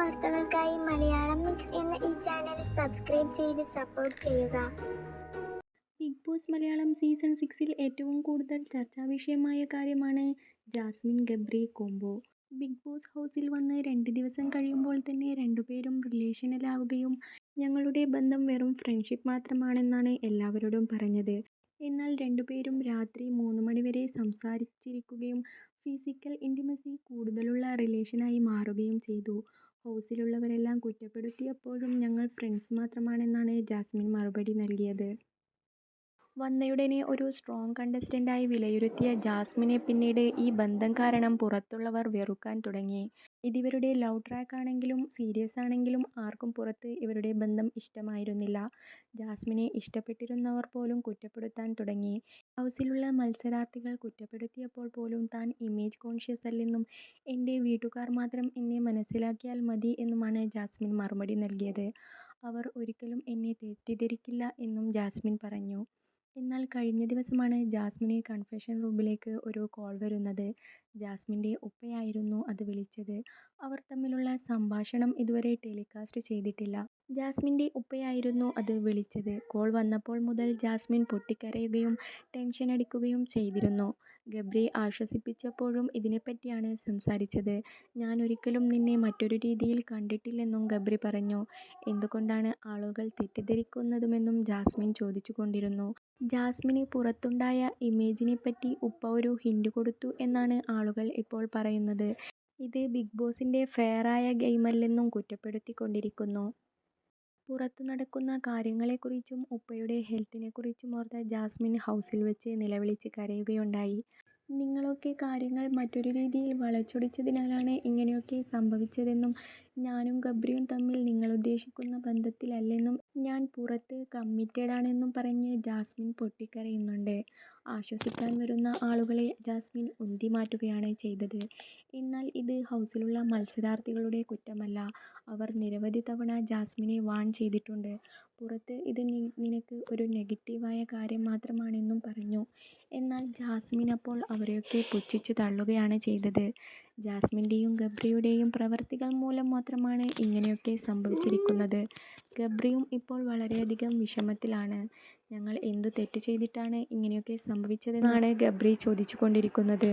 വാർത്തകൾക്കായി മലയാളം മിക്സ് എന്ന ഈ ചാനൽ സബ്സ്ക്രൈബ് ചെയ്ത് സപ്പോർട്ട് ചെയ്യുക. ബിഗ് ബോസ് മലയാളം സീസൺ സിക്സിൽ ഏറ്റവും കൂടുതൽ ചർച്ചാ വിഷയമായ കാര്യമാണ് Jasmine Gabri combo Big Boss ഹൗസിൽ വന്ന് രണ്ട് ദിവസം കഴിയുമ്പോൾ തന്നെ രണ്ടുപേരും റിലേഷനിലാവുകയും ഞങ്ങളുടെ ബന്ധം വെറും ഫ്രണ്ട്ഷിപ്പ് മാത്രമാണെന്നാണ് എല്ലാവരോടും പറഞ്ഞത്. എന്നാൽ രണ്ടുപേരും രാത്രി മൂന്ന് മണിവരെ സംസാരിച്ചിരിക്കുകയും ഫിസിക്കൽ ഇന്റിമസി കൂടുതലുള്ള റിലേഷനായി മാറുകയും ചെയ്തു. ഹൗസിലുള്ളവരെല്ലാം കുറ്റപ്പെടുത്തിയപ്പോഴും ഞങ്ങൾ ഫ്രണ്ട്സ് മാത്രമാണെന്നാണ് ജാസ്മിൻ മറുപടി നൽകിയത്. വന്നയുടനെ ഒരു സ്ട്രോങ് കണ്ടസ്റ്റന്റായി വിലയിരുത്തിയ ജാസ്മിനെ പിന്നീട് ഈ ബന്ധം കാരണം പുറത്തുള്ളവർ വെറുക്കാൻ തുടങ്ങി. ഇതിവരുടെ ലവ് ട്രാക്ക് ആണെങ്കിലും സീരിയസ് ആണെങ്കിലും ആർക്കും പുറത്ത് ഇവരുടെ ബന്ധം ഇഷ്ടമായിരുന്നില്ല. ജാസ്മിനെ ഇഷ്ടപ്പെട്ടിരുന്നവർ പോലും കുറ്റപ്പെടുത്താൻ തുടങ്ങി. ഹൗസിലുള്ള മത്സരാർത്ഥികൾ കുറ്റപ്പെടുത്തിയപ്പോൾ പോലും താൻ ഇമേജ് കോൺഷ്യസ് അല്ലെന്നും എന്റെ വീട്ടുകാർ മാത്രം എന്നെ മനസ്സിലാക്കിയാൽ മതി എന്നുമാണ് ജാസ്മിൻ മറുപടി നൽകിയത്. അവർ ഒരിക്കലും എന്നെ തെറ്റിദ്ധരിക്കില്ല എന്നും ജാസ്മിൻ പറഞ്ഞു. എന്നാൽ കഴിഞ്ഞ ദിവസമാണ് ജാസ്മിന് കൺഫെഷൻ റൂമിലേക്ക് ഒരു കോൾ വരുന്നത്. ജാസ്മിന്റെ ഉപ്പയായിരുന്നു അത് വിളിച്ചത്. അവർ തമ്മിലുള്ള സംഭാഷണം ഇതുവരെ ടെലികാസ്റ്റ് ചെയ്തിട്ടില്ല. ജാസ്മിന്റെ ഉപ്പയായിരുന്നു അത് വിളിച്ചത്. കോൾ വന്നപ്പോൾ മുതൽ ജാസ്മിൻ പൊട്ടിക്കരയുകയും ടെൻഷൻ അടിക്കുകയും ചെയ്തിരുന്നു. ഗബ്രി ആശ്വസിപ്പിച്ചപ്പോഴും ഇതിനെപ്പറ്റിയാണ് സംസാരിച്ചത്. ഞാൻ ഒരിക്കലും നിന്നെ മറ്റൊരു രീതിയിൽ കണ്ടിട്ടില്ലെന്നും ഗബ്രി പറഞ്ഞു. എന്തുകൊണ്ടാണ് ആളുകൾ തെറ്റിദ്ധരിക്കുന്നതുമെന്നും ജാസ്മിൻ ചോദിച്ചുകൊണ്ടിരുന്നു. ജാസ്മിന് പുറത്തുണ്ടായ ഇമേജിനെപ്പറ്റി ഉപ്പ ഒരു ഹിൻഡ് കൊടുത്തു എന്നാണ് ആളുകൾ ഇപ്പോൾ പറയുന്നത്. ഇത് ബിഗ് ബോസിന്റെ ഫെയറായ ഗെയിമല്ലെന്നും കുറ്റപ്പെടുത്തിക്കൊണ്ടിരിക്കുന്നു. പുറത്തു നടക്കുന്ന കാര്യങ്ങളെക്കുറിച്ചും ഉപ്പയുടെ ഹെൽത്തിനെക്കുറിച്ചും ഓർത്ത് ജാസ്മിൻ ഹൗസിൽ വെച്ച് നിലവിളിച്ച് കരയുകയുണ്ടായി. നിങ്ങളൊക്കെ കാര്യങ്ങൾ മറ്റൊരു രീതിയിൽ വളച്ചൊടിച്ചതിനാലാണ് ഇങ്ങനെയൊക്കെ സംഭവിച്ചതെന്നും ഞാനും ഗബ്രിയും തമ്മിൽ നിങ്ങൾ ഉദ്ദേശിക്കുന്ന ബന്ധത്തിലല്ലെന്നും ഞാൻ പുറത്ത് കമ്മിറ്റഡ് ആണെന്നും പറഞ്ഞ് ജാസ്മിൻ പൊട്ടിക്കരയുന്നുണ്ട്. ആശ്വസിക്കാൻ വരുന്ന ആളുകളെ ജാസ്മിൻ ഉന്തി മാറ്റുകയാണ് ചെയ്തത്. എന്നാൽ ഇത് ഹൗസിലുള്ള മത്സരാർത്ഥികളുടെ കുറ്റമല്ല. അവർ നിരവധി തവണ ജാസ്മിനെ വാൺ ചെയ്തിട്ടുണ്ട്. പുറത്ത് ഇത് നിനക്ക് ഒരു നെഗറ്റീവായ കാര്യം മാത്രമാണെന്നും പറഞ്ഞു. എന്നാൽ ജാസ്മിൻ അപ്പോൾ അവരെയൊക്കെ പുച്ഛിച്ച് തള്ളുകയാണ് ചെയ്തത്. ജാസ്മിന്റെയും ഗബ്രിയുടെയും പ്രവർത്തികൾ മൂലം മാത്രമാണ് ഇങ്ങനെയൊക്കെ സംഭവിച്ചിരിക്കുന്നത്. ഗബ്രിയും ഇപ്പോൾ വളരെയധികം വിഷമത്തിലാണ്. ഞങ്ങൾ എന്തു തെറ്റ് ചെയ്തിട്ടാണ് ഇങ്ങനെയൊക്കെ സംഭവിച്ചതെന്നാണ് ഗബ്രി ചോദിച്ചു കൊണ്ടിരിക്കുന്നത്